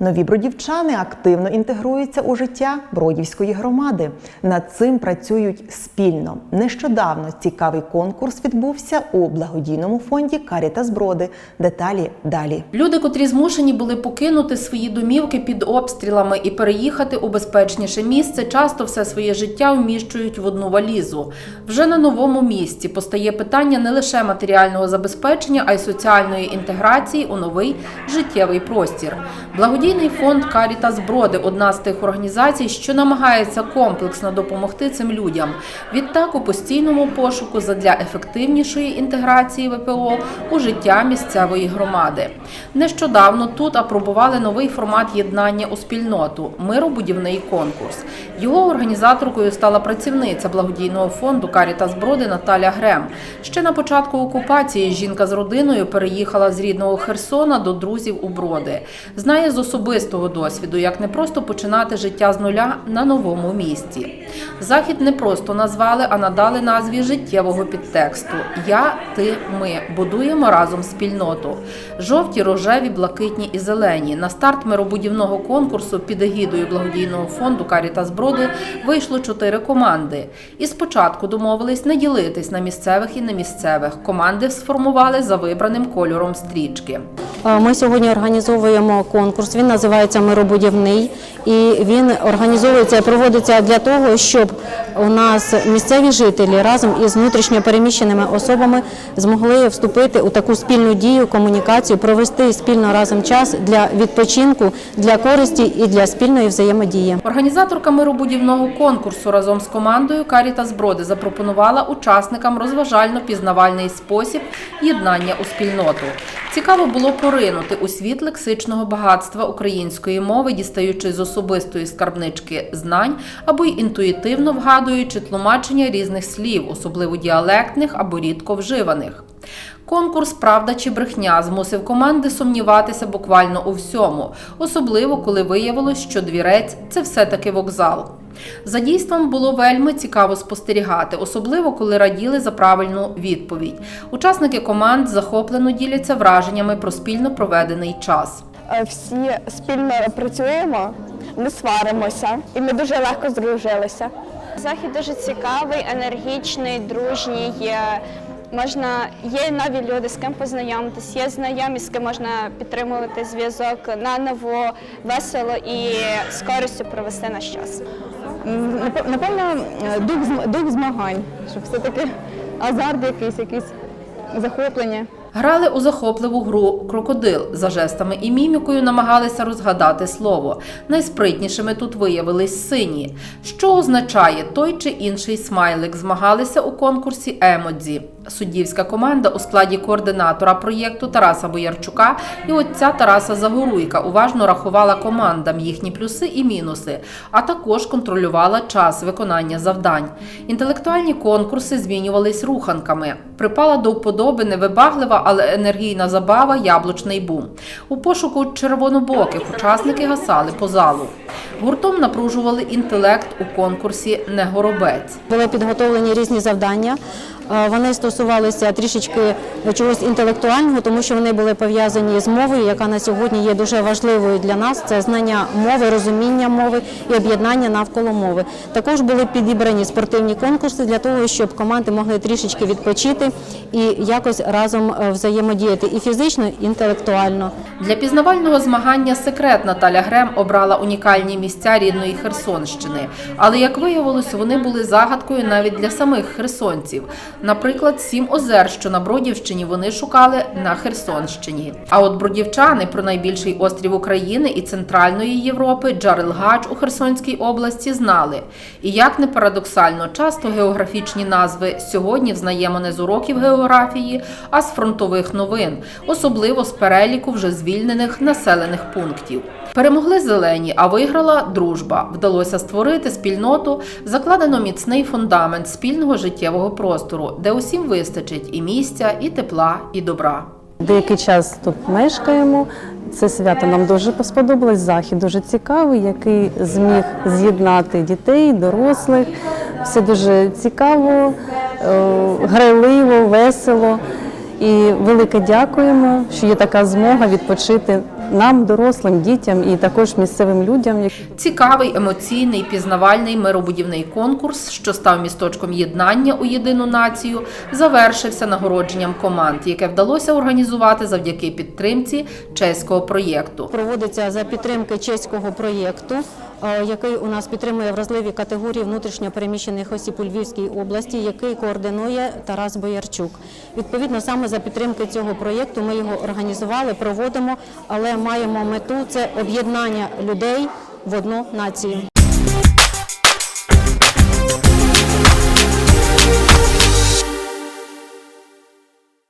Нові бродівчани активно інтегруються у життя Бродівської громади. Над цим працюють спільно. Нещодавно цікавий конкурс відбувся у благодійному фонді Карітас Броди. Деталі далі. Люди, котрі змушені були покинути свої домівки під обстрілами і переїхати у безпечніше місце, часто все своє життя вміщують в одну валізу. Вже на новому місці постає питання не лише матеріального забезпечення, а й соціальної інтеграції у новий життєвий простір. Благодійний фонд Карітас Броди одна з тих організацій, що намагається комплексно допомогти цим людям. Відтак у постійному пошуку задля ефективнішої інтеграції ВПО у життя місцевої громади. Нещодавно тут апробували новий формат єднання у спільноту миробудівний конкурс. Його організаторкою стала працівниця благодійного фонду Карітас Броди Наталя Грем. Ще на початку окупації жінка з родиною переїхала з рідного Херсона до друзів у Броди. Знає з особистого досвіду, як не просто починати життя з нуля на новому місці. Захід не просто назвали, а надали назві життєвого підтексту Я, ти, ми будуємо разом спільноту. Жовті, рожеві, блакитні і зелені. На старт миробудівного конкурсу під егідою благодійного фонду Карітас Броди вийшло чотири команди. І спочатку домовились не ділитись на місцевих і немісцевих. Команди сформували за вибраним кольором стрічки. Ми сьогодні організовуємо конкурс. Він називається Миробудівний, і він організовується проводиться для того, щоб у нас місцеві жителі разом із внутрішньо переміщеними особами змогли вступити у таку спільну дію, комунікацію, провести спільно разом час для відпочинку, для користі і для спільної взаємодії. Організаторка миробудівного конкурсу разом з командою Карітас Броди запропонувала учасникам розважально-пізнавальний спосіб єднання у спільноту. Цікаво було поринути у світ лексичного багатства української мови, дістаючи з особистої скарбнички знань або й інтуїтивно вгадуючи тлумачення різних слів, особливо діалектних або рідко вживаних. Конкурс Правда чи брехня змусив команди сумніватися буквально у всьому, особливо коли виявилось, що двірець це все-таки вокзал. За дійством було вельми цікаво спостерігати, особливо коли раділи за правильну відповідь. Учасники команд захоплено діляться враженнями про спільно проведений час. Е, всі спільно працюємо, не сваримося, і ми дуже легко здружилися. Захід дуже цікавий, енергічний, дружній. Можна є нові люди, з ким познайомитись, є знайомі, з ким можна підтримувати зв'язок наново, весело і з користю провести наш час. Напевно, е, дух, дух змагань, щоб все-таки азарт якийсь, якісь захоплення. Грали у захопливу гру крокодил за жестами і мімікою намагалися розгадати слово. Найспритнішими тут виявились сині. Що означає той чи інший смайлик? Змагалися у конкурсі емодзі. Суддівська команда у складі координатора проєкту Тараса Боярчука і отця Тараса Загоруйка уважно рахувала командам їхні плюси і мінуси, а також контролювала час виконання завдань. Інтелектуальні конкурси змінювались руханками. Припала до вподоби невибаглива, але енергійна забава яблучний бум. У пошуку червонобоких учасники гасали по залу. Гуртом напружували інтелект у конкурсі Не горобець. Були підготовлені різні завдання. Е, Вони стосувалися трішечки чогось інтелектуального, тому що вони були пов'язані з мовою, яка на сьогодні є дуже важливою для нас. Це знання мови, розуміння мови і об'єднання навколо мови. Також були підібрані спортивні конкурси для того, щоб команди могли трішечки відпочити і якось разом е, взаємодіяти і фізично, і інтелектуально. Для пізнавального змагання секрет Наталя Грем обрала унікальні місця рідної Херсонщини. Але як виявилось, вони були загадкою навіть для самих херсонців. Наприклад, сім озер, що на Бродівщині вони шукали на Херсонщині. А от бродівчани про найбільший острів України і Центральної Європи Джарелгач у Херсонській області знали. І як не парадоксально, часто географічні назви сьогодні взнаємо не з уроків географії, а з фронтових новин, особливо з переліку вже звільнених населених пунктів. Перемогли зелені, а виграла дружба. Вдалося створити спільноту, закладено міцний фундамент спільного життєвого простору, де усім вистачить і місця, і тепла, і добра. Деякий час тут мешкаємо. Це свято нам дуже сподобалось. Захід дуже цікавий, який зміг з'єднати дітей, дорослих. Все дуже цікаво, е, грайливо, весело. І велике дякуємо, що є така змога відпочити нам, дорослим, дітям і також місцевим людям. Цікавий, емоційний, пізнавальний миробудівний конкурс, що став місточком єднання у єдину націю, завершився нагородженням команд, яке вдалося організувати завдяки підтримці чеського проєкту. Проводиться за підтримки чеського проєкту, який у нас підтримує вразливі категорії внутрішньопереміщених осіб у Львівській області, який координує Тарас Боярчук. Відповідно, саме за підтримки цього проєкту ми його організували, проводимо, але маємо мету це об'єднання людей в одну націю.